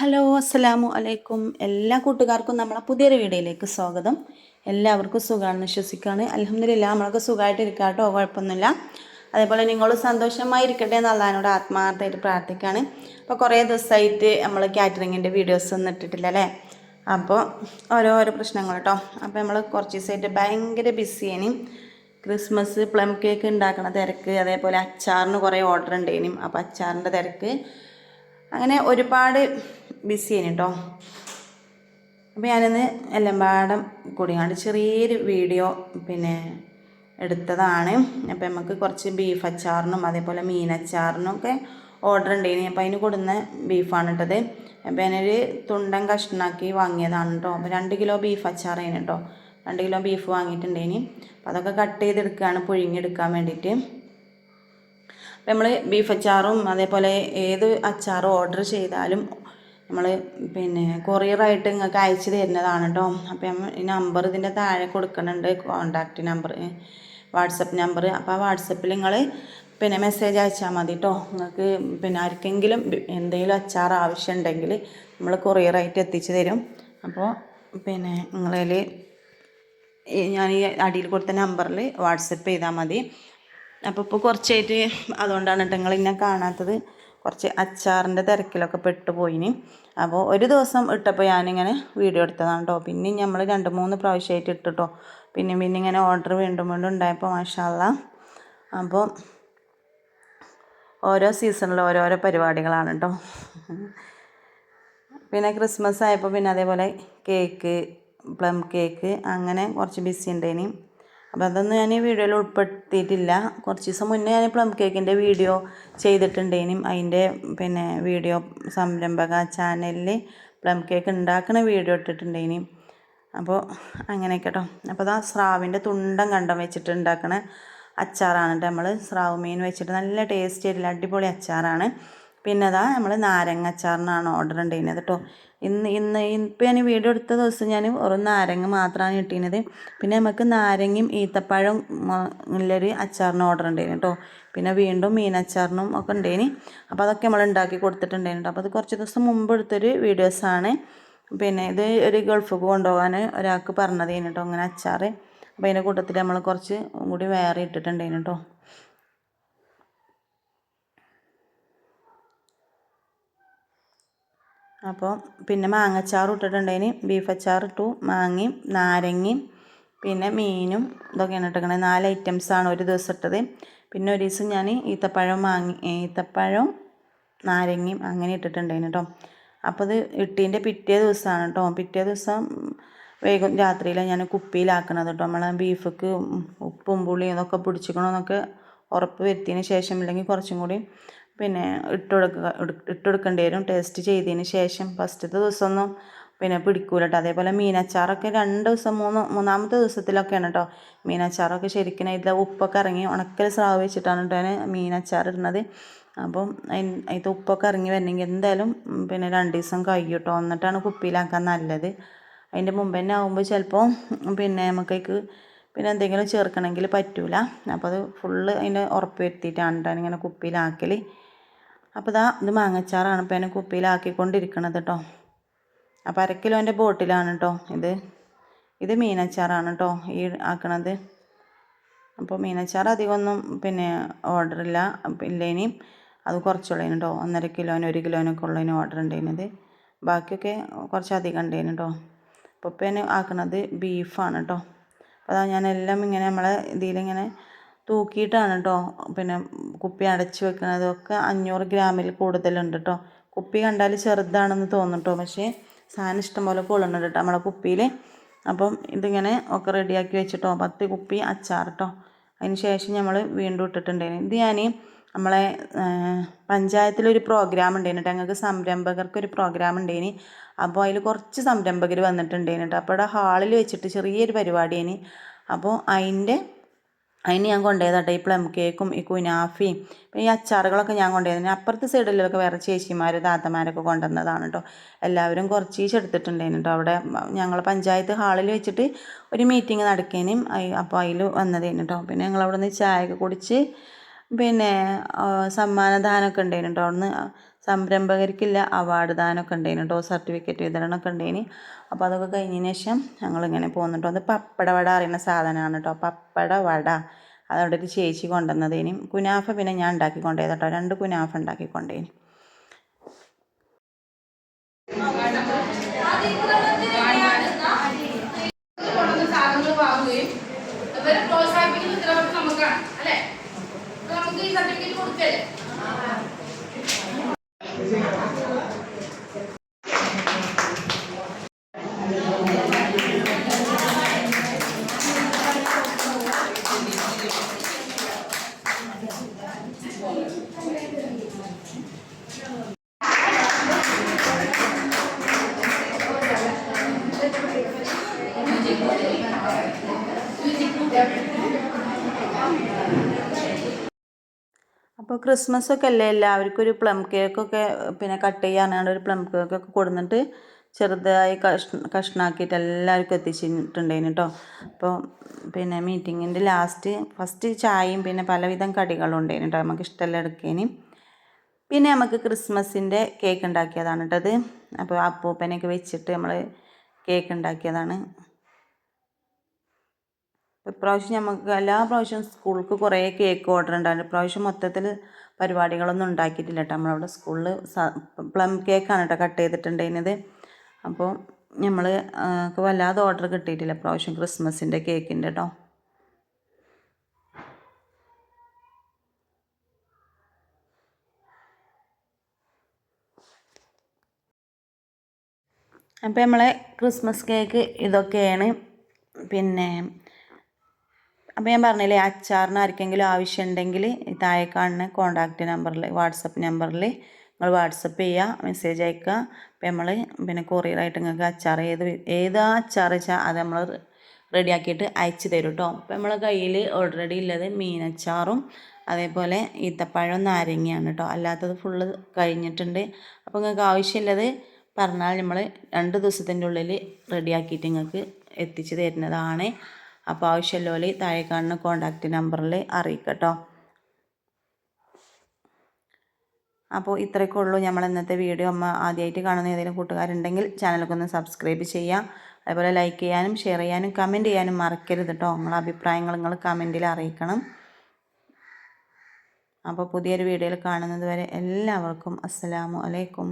Hello അസ്സലാമു അലൈക്കും. എല്ലാ കൂട്ടുകാർക്കും നമ്മളെ പുതിയൊരു വീഡിയോയിലേക്ക് സ്വാഗതം. എല്ലാവർക്കും സുഖമാണെന്ന് വിശ്വസിക്കുകയാണ്. അലഹമില്ല നമ്മളൊക്കെ സുഖമായിട്ട് ഇരിക്കാട്ടോ കേട്ടോ കുഴപ്പമൊന്നുമില്ല. അതേപോലെ നിങ്ങൾ സന്തോഷമായിരിക്കട്ടെ എന്ന് അള്ളഹാനോട് ആത്മാർത്ഥമായിട്ട് പ്രാർത്ഥിക്കുകയാണ്. അപ്പോൾ കുറേ ദിവസമായിട്ട് നമ്മൾ കാറ്ററിങ്ങിന്റെ വീഡിയോസ് ഒന്നും ഇട്ടിട്ടില്ല അല്ലേ? അപ്പോൾ ഓരോരോ പ്രശ്നങ്ങൾ കേട്ടോ. അപ്പോൾ നമ്മൾ കുറച്ച് ദിവസമായിട്ട് ഭയങ്കര ബിസിയേനും. ക്രിസ്മസ് പ്ലം കേക്ക് ഉണ്ടാക്കണ തിരക്ക് അതേപോലെ അച്ചാറിന് കുറേ ഓർഡർ ഉണ്ടേനും അപ്പോൾ അച്ചാറിന്റെ തിരക്ക് അങ്ങനെ ഒരുപാട് ബിസിയാണ് കേട്ടോ അപ്പോൾ ഞാനിന്ന് എല്ലാം പാടം കൂടിയാണ്ട് ചെറിയൊരു വീഡിയോ പിന്നെ എടുത്തതാണ്. അപ്പോൾ നമുക്ക് കുറച്ച് ബീഫ് അച്ചാറിനും അതേപോലെ മീനച്ചാറിനും ഒക്കെ ഓർഡർ ഉണ്ടായിരുന്നു അപ്പോൾ അതിന് കൊടുന്ന ബീഫാണ് ഇട്ടത് അപ്പോൾ ഞാനൊരു തുണ്ടൻ കഷ്ണാക്കി വാങ്ങിയതാണ് കേട്ടോ അപ്പോൾ രണ്ട് കിലോ ബീഫ് അച്ചാറാണ് കേട്ടോ രണ്ട് കിലോ ബീഫ് വാങ്ങിയിട്ടുണ്ടായിന് അപ്പോൾ അതൊക്കെ കട്ട് ചെയ്തെടുക്കുകയാണ് പുഴുങ്ങിയെടുക്കാൻ വേണ്ടിയിട്ട് അപ്പം നമ്മൾ ബീഫ് അച്ചാറും അതേപോലെ ഏത് അച്ചാറും ഓർഡർ ചെയ്താലും നമ്മൾ പിന്നെ കൊറിയറായിട്ട് നിങ്ങൾക്ക് അയച്ചു തരുന്നതാണ് കേട്ടോ അപ്പം ഈ നമ്പർ ഇതിന്റെ താഴെ കൊടുക്കുന്നുണ്ട് കോണ്ടാക്റ്റ് നമ്പർ വാട്സപ്പ് നമ്പർ അപ്പോൾ ആ വാട്സപ്പിൽ നിങ്ങൾ പിന്നെ മെസ്സേജ് അയച്ചാൽ മതി കേട്ടോ നിങ്ങൾക്ക് പിന്നെ ആർക്കെങ്കിലും എന്തെങ്കിലും അച്ചാർ ആവശ്യമുണ്ടെങ്കിൽ നമ്മൾ കൊറിയറായിട്ട് എത്തിച്ചു തരും. അപ്പോൾ പിന്നെ നിങ്ങളിൽ ഞാൻ ഈ അടിയിൽ കൊടുത്ത നമ്പറിൽ വാട്സപ്പ് ചെയ്താൽ മതി. അപ്പോൾ ഇപ്പോൾ കുറച്ചായിട്ട് അതുകൊണ്ടാണ് കേട്ടോ ഇന്നെ കാണാത്തത്. കുറച്ച് അച്ചാറിന്റെ തിരക്കിലൊക്കെ പെട്ടു പോയിനി അപ്പോൾ ഒരു ദിവസം ഇട്ടപ്പോൾ ഞാനിങ്ങനെ വീഡിയോ എടുത്തതാണ് കേട്ടോ പിന്നെ നമ്മൾ രണ്ട് മൂന്ന് പ്രാവശ്യമായിട്ട് ഇട്ടിട്ടോ പിന്നെ പിന്നെ ഇങ്ങനെ ഓർഡർ വീണ്ടും വീണ്ടും ഉണ്ടായപ്പോൾ മാഷാല്ല അപ്പോൾ ഓരോ സീസണിൽ ഓരോരോ പരിപാടികളാണ് കേട്ടോ പിന്നെ ക്രിസ്മസ് ആയപ്പോൾ പിന്നെ അതേപോലെ കേക്ക് പ്ലം കേക്ക് അങ്ങനെ കുറച്ച് ബിസി ഉണ്ടേനി അപ്പോൾ അതൊന്നും ഞാൻ ഈ വീഡിയോയിൽ ഉൾപ്പെടുത്തിയിട്ടില്ല. കുറച്ച് ദിവസം മുന്നേ ഞാൻ പ്ലം കേക്കിന്റെ വീഡിയോ ചെയ്തിട്ടുണ്ടേനും. അതിന്റെ പിന്നെ വീഡിയോ സംരംഭക ചാനലിൽ പ്ലം കേക്ക് ഉണ്ടാക്കുന്ന വീഡിയോ ഇട്ടിട്ടുണ്ടേനും. അപ്പോൾ അങ്ങനെയൊക്കെ കേട്ടോ അപ്പോൾ അതാ സ്രാവിന്റെ തുണ്ടം കണ്ടം വെച്ചിട്ട് ഉണ്ടാക്കണ അച്ചാറാണ് നമ്മൾ സ്രാവ് മീൻ വെച്ചിട്ട് നല്ല ടേസ്റ്റ് ആയിട്ടുള്ള അടിപൊളി അച്ചാറാണ്. പിന്നെ അതാ നമ്മൾ നാരങ്ങ അച്ചാറിനാണ് ഓർഡർ ഉണ്ടായിരുന്നത് കേട്ടോ ഇന്ന് ഇന്ന് ഇപ്പം ഞാൻ വീഡിയോ എടുത്ത ദിവസം ഞാൻ ഒരു നാരങ്ങ മാത്രമാണ് കിട്ടിയത് പിന്നെ നമുക്ക് നാരങ്ങയും ഈത്തപ്പഴം ഉള്ളൊരു അച്ചാറിന് ഓർഡർ ഉണ്ടായിരുന്നു കേട്ടോ പിന്നെ വീണ്ടും മീനച്ചാറിനും ഒക്കെ ഉണ്ടായിന് അപ്പോൾ അതൊക്കെ നമ്മൾ ഉണ്ടാക്കി കൊടുത്തിട്ടുണ്ടായിരുന്നു അപ്പോൾ അത് കുറച്ച് ദിവസം മുമ്പ് എടുത്തൊരു വീഡിയോസാണ് പിന്നെ ഇത് ഒരു ഗൾഫിക്ക് കൊണ്ടുപോകാൻ ഒരാൾക്ക് പറഞ്ഞത് കഴിഞ്ഞിട്ടോ അങ്ങനെ അച്ചാർ അപ്പോൾ അതിന്റെ കൂട്ടത്തിൽ നമ്മൾ കുറച്ച് കൂടി വേറെ ഇട്ടിട്ടുണ്ടായിരുന്നു കേട്ടോ അപ്പോൾ പിന്നെ മാങ്ങച്ചാർ ഇട്ടിട്ടുണ്ടതിന് ബീഫ് അച്ചാർ ഇട്ടു. മാങ്ങയും നാരങ്ങയും പിന്നെ മീനും ഇതൊക്കെയാണ് ഇട്ടിരിക്കണത് നാല് ഐറ്റംസാണ് ഒരു ദിവസം ഇട്ടത്. പിന്നെ ഒരു ദിവസം ഞാൻ ഈത്തപ്പഴം മാങ്ങി ഈത്തപ്പഴം നാരങ്ങയും അങ്ങനെ ഇട്ടിട്ടുണ്ടായിന് കേട്ടോ അപ്പോൾ ഇത് ഇട്ടിന്റെ പിറ്റേ ദിവസമാണ് കേട്ടോ പിറ്റേ ദിവസം വേഗം രാത്രിയിലാണ് ഞാൻ കുപ്പിയിലാക്കണത് കേട്ടോ നമ്മളെ ബീഫക്ക് ഉപ്പും പുളിയും ഇതൊക്കെ പിടിച്ചിക്കണമെന്നൊക്കെ ഉറപ്പ് വരുത്തിയതിന് ശേഷം ഇല്ലെങ്കിൽ കുറച്ചും കൂടി പിന്നെ ഇട്ട് കൊടുക്കുക ഇട്ട് കൊടുക്കേണ്ടി വരും. ടേസ്റ്റ് ചെയ്തതിന് ശേഷം ഫസ്റ്റത്തെ ദിവസമൊന്നും പിന്നെ പിടിക്കൂല കേട്ടോ അതേപോലെ മീനച്ചാറൊക്കെ രണ്ട് ദിവസം മൂന്ന് മൂന്നാമത്തെ ദിവസത്തിലൊക്കെയാണ് കേട്ടോ മീനച്ചാറൊക്കെ ശരിക്കും ഇതിലെ ഉപ്പൊക്കെ ഇറങ്ങി ഉണക്കൽ സ്രാവ് വെച്ചിട്ടാണ് കേട്ടോ മീനച്ചാർ ഇടുന്നത്. അപ്പം അതിന്റെ ഉപ്പൊക്കെ ഇറങ്ങി വരണമെങ്കിൽ എന്തായാലും പിന്നെ രണ്ട് ദിവസം കഴിയും കേട്ടോ എന്നിട്ടാണ് കുപ്പിയിലാക്കാൻ നല്ലത്. അതിന്റെ മുമ്പ് തന്നെ ആകുമ്പോൾ ചിലപ്പോൾ പിന്നെ നമുക്കേക്ക് പിന്നെ എന്തെങ്കിലും ചേർക്കണമെങ്കിൽ പറ്റൂല. അപ്പോൾ അത് ഫുള്ള് അതിന്റെ ഉറപ്പ് വരുത്തിയിട്ടാണ് കേട്ടോ ഇങ്ങനെ കുപ്പിയിലാക്കൽ. അപ്പോൾ ഇതാ ഇത് മാങ്ങച്ചാറാണ് ഇപ്പോൾ എന്നെ കുപ്പിയിലാക്കിക്കൊണ്ടിരിക്കണത് കേട്ടോ അപ്പോൾ അര കിലോന്റെ ബോട്ടിലാണ് കേട്ടോ ഇത്. ഇത് മീനച്ചാറാണ് കേട്ടോ ഈ ആക്കണത്. അപ്പോൾ മീനച്ചാർ അധികമൊന്നും പിന്നെ ഓർഡർ ഇല്ല. ഇല്ലേനി അത് കുറച്ചുള്ളതിന് കേട്ടോ ഒന്നര കിലോന് ഒരു കിലോനൊക്കെ ഉള്ളതിന് ഓർഡർ ഉണ്ടായിരുന്നത് ബാക്കിയൊക്കെ കുറച്ച് അധികം ഉണ്ടായിരുന്നു കേട്ടോ അപ്പോൾ ഇപ്പം ആക്കണത് ബീഫാണ് കേട്ടോ അപ്പോൾ അതാ ഞാനെല്ലാം ഇങ്ങനെ നമ്മളെ ഇതിലിങ്ങനെ തൂക്കിയിട്ടാണ് കേട്ടോ പിന്നെ കുപ്പി അടച്ച് വെക്കുന്നതൊക്കെ അഞ്ഞൂറ് ഗ്രാമിൽ കൂടുതലുണ്ട് കേട്ടോ കുപ്പി കണ്ടാൽ ചെറുതാണെന്ന് തോന്നും കേട്ടോ പക്ഷേ സാധനം ഇഷ്ടംപോലെ കൊള്ളുന്നുണ്ട് കേട്ടോ നമ്മളെ കുപ്പിയിൽ അപ്പം ഇതിങ്ങനെ ഒക്കെ റെഡിയാക്കി വെച്ചിട്ടോ. പത്ത് കുപ്പി അച്ചാർ കേട്ടോ അതിന് ശേഷം നമ്മൾ വീണ്ടും ഇട്ടിട്ടുണ്ടായിരുന്നു ഇത് ഞാൻ നമ്മളെ പഞ്ചായത്തിലൊരു പ്രോഗ്രാം ഉണ്ടായിരുന്നു കേട്ടോ ഞങ്ങൾക്ക് സംരംഭകർക്കൊരു പ്രോഗ്രാം ഉണ്ടായിന്. അപ്പോൾ അതിൽ കുറച്ച് സംരംഭകർ വന്നിട്ടുണ്ടായിരുന്നു കേട്ടോ അപ്പോൾ അവിടെ ഹാളിൽ വെച്ചിട്ട് ചെറിയൊരു പരിപാടിയാണ് അപ്പോൾ അതിന്റെ അതിന് ഞാൻ കൊണ്ടുപോയതാട്ടെ. ഈ പ്ലം കേക്കും ഈ കുനാഫിയും ഈ അച്ചാറുകളൊക്കെ ഞാൻ കൊണ്ടുപോയത് അപ്പുറത്തെ സൈഡിലൊക്കെ വേറെ ചേച്ചിമാർ താത്തമാരൊക്കെ കൊണ്ടുവന്നതാണ് കേട്ടോ എല്ലാവരും കുറച്ചീച്ച് എടുത്തിട്ടുണ്ടായിരുന്നു കേട്ടോ അവിടെ ഞങ്ങൾ പഞ്ചായത്ത് ഹാളിൽ വെച്ചിട്ട് ഒരു മീറ്റിംഗ് നടക്കാനും അപ്പോൾ അതിൽ വന്നതേനു കേട്ടോ പിന്നെ ഞങ്ങൾ അവിടെ നിന്ന് ഒക്കെ കുടിച്ച് പിന്നെ സമ്മാനദാനമൊക്കെ ഉണ്ടായിരുന്നു കേട്ടോ അവിടുന്ന് സംരംഭകർക്കില്ല അവാർഡ് ദാനമൊക്കെ ഉണ്ടായിന് കേട്ടോ. സർട്ടിഫിക്കറ്റ് വിതരണമൊക്കെ ഉണ്ടായിന് അപ്പോൾ അതൊക്കെ കഴിഞ്ഞതിന് ശേഷം ഞങ്ങളിങ്ങനെ പോകുന്നുട്ടോ അത് പപ്പട വട അറിയുന്ന സാധനമാണ് കേട്ടോ. പപ്പട വട. അതവിടെ ഒരു ചേച്ചി കൊണ്ടുവന്നതേനും. കുനാഫ പിന്നെ ഞാൻ ഉണ്ടാക്കി കൊണ്ടുപോയത് കേട്ടോ. രണ്ട് കുനാഫ ഉണ്ടാക്കി കൊണ്ടുപോയിന് പ്രോത്സാഹിപ്പിക്കുന്ന നമുക്കാണ്. അല്ലേ? നമുക്ക് ഈ സർട്ടിഫിക്കറ്റ് കൊടുക്കല്ലേ? അപ്പോൾ ക്രിസ്മസ് ഒക്കെ അല്ലേ എല്ലാവർക്കും ഒരു പ്ലം കേക്കൊക്കെ പിന്നെ കട്ട് ചെയ്യാനാണ് ഒരു പ്ലം കേക്കൊക്കെ കൊടുന്നിട്ട് ചെറുതായി കഷ് കഷ്ണാക്കിയിട്ട് എല്ലാവർക്കും എത്തിച്ചിട്ടുണ്ടായിരുന്നു കേട്ടോ അപ്പോൾ പിന്നെ മീറ്റിങ്ങിന്റെ ലാസ്റ്റ് ഫസ്റ്റ് ചായയും പിന്നെ പലവിധം കടികളും ഉണ്ടായിരുന്നു കേട്ടോ നമുക്ക് ഇഷ്ടമല്ല എടുക്കേന്. പിന്നെ നമുക്ക് ക്രിസ്മസിന്റെ കേക്ക് ഉണ്ടാക്കിയതാണ് കേട്ടത് അപ്പോൾ അപ്പൂപ്പനെയൊക്കെ വെച്ചിട്ട് നമ്മൾ കേക്ക് ഉണ്ടാക്കിയതാണ്. ഇപ്രാവശ്യം നമുക്ക് എല്ലാ പ്രാവശ്യവും സ്കൂൾക്ക് കുറേ കേക്ക് ഓർഡർ ഉണ്ടായിരുന്നു. ഇപ്രാവശ്യം മൊത്തത്തിൽ പരിപാടികളൊന്നും ഉണ്ടാക്കിയിട്ടില്ല കേട്ടോ നമ്മളവിടെ സ്കൂളിൽ പ്ലം കേക്കാണ് കേട്ടോ കട്ട് ചെയ്തിട്ടുണ്ടായിരുന്നത്. അപ്പോൾ നമ്മൾ വല്ലാതെ ഓർഡർ കിട്ടിയിട്ടില്ല ഇപ്രാവശ്യം ക്രിസ്മസിന്റെ കേക്കിന്റെ കേട്ടോ അപ്പോൾ നമ്മളെ ക്രിസ്മസ് കേക്ക് ഇതൊക്കെയാണ്. പിന്നെ അപ്പോൾ ഞാൻ പറഞ്ഞില്ലേ അച്ചാറിന് ആർക്കെങ്കിലും ആവശ്യമുണ്ടെങ്കിൽ താഴെ കാണുന്ന കോൺടാക്റ്റ് നമ്പറിൽ വാട്സപ്പ് നമ്പറിൽ നിങ്ങൾ വാട്സപ്പ് ചെയ്യുക മെസ്സേജ് അയക്കുക. അപ്പോൾ നമ്മൾ പിന്നെ കൊറിയറായിട്ട് നിങ്ങൾക്ക് അച്ചാർ ഏത് ഏത് അച്ചാർ വെച്ചാൽ അത് നമ്മൾ റെഡിയാക്കിയിട്ട് അയച്ചു തരും കേട്ടോ അപ്പോൾ നമ്മളെ കയ്യിൽ ഓൾറെഡി ഉള്ളത് മീനച്ചാറും അതേപോലെ ഈത്തപ്പഴം നാരങ്ങയാണ് കേട്ടോ അല്ലാത്തത് ഫുള്ള് കഴിഞ്ഞിട്ടുണ്ട്. അപ്പോൾ നിങ്ങൾക്ക് ആവശ്യമുള്ളത് പറഞ്ഞാൽ നമ്മൾ രണ്ട് ദിവസത്തിന്റെ ഉള്ളിൽ റെഡിയാക്കിയിട്ട് നിങ്ങൾക്ക് എത്തിച്ചു തരുന്നതാണ്. അപ്പോൾ ആവശ്യമുള്ളവർ താഴെ കാണുന്ന കോൺടാക്റ്റ് നമ്പറിൽ അറിയിക്കട്ടോ. അപ്പോൾ ഇത്രയൊക്കെ ഉള്ളൂ. നമ്മൾ ഇന്നത്തെ വീഡിയോ അമ്മ ആദ്യമായിട്ട് കാണുന്ന ഏതെങ്കിലും കൂട്ടുകാരുണ്ടെങ്കിൽ ചാനലൊക്കെ ഒന്ന് സബ്സ്ക്രൈബ് ചെയ്യാം. അതേപോലെ ലൈക്ക് ചെയ്യാനും ഷെയർ ചെയ്യാനും കമന്റ് ചെയ്യാനും മറക്കരുത് കേട്ടോ നിങ്ങളെ അഭിപ്രായങ്ങൾ നിങ്ങൾ കമന്റിൽ അറിയിക്കണം. അപ്പോൾ പുതിയൊരു വീഡിയോയിൽ കാണുന്നത് വരെ എല്ലാവർക്കും അസ്സലാമു അലൈക്കും.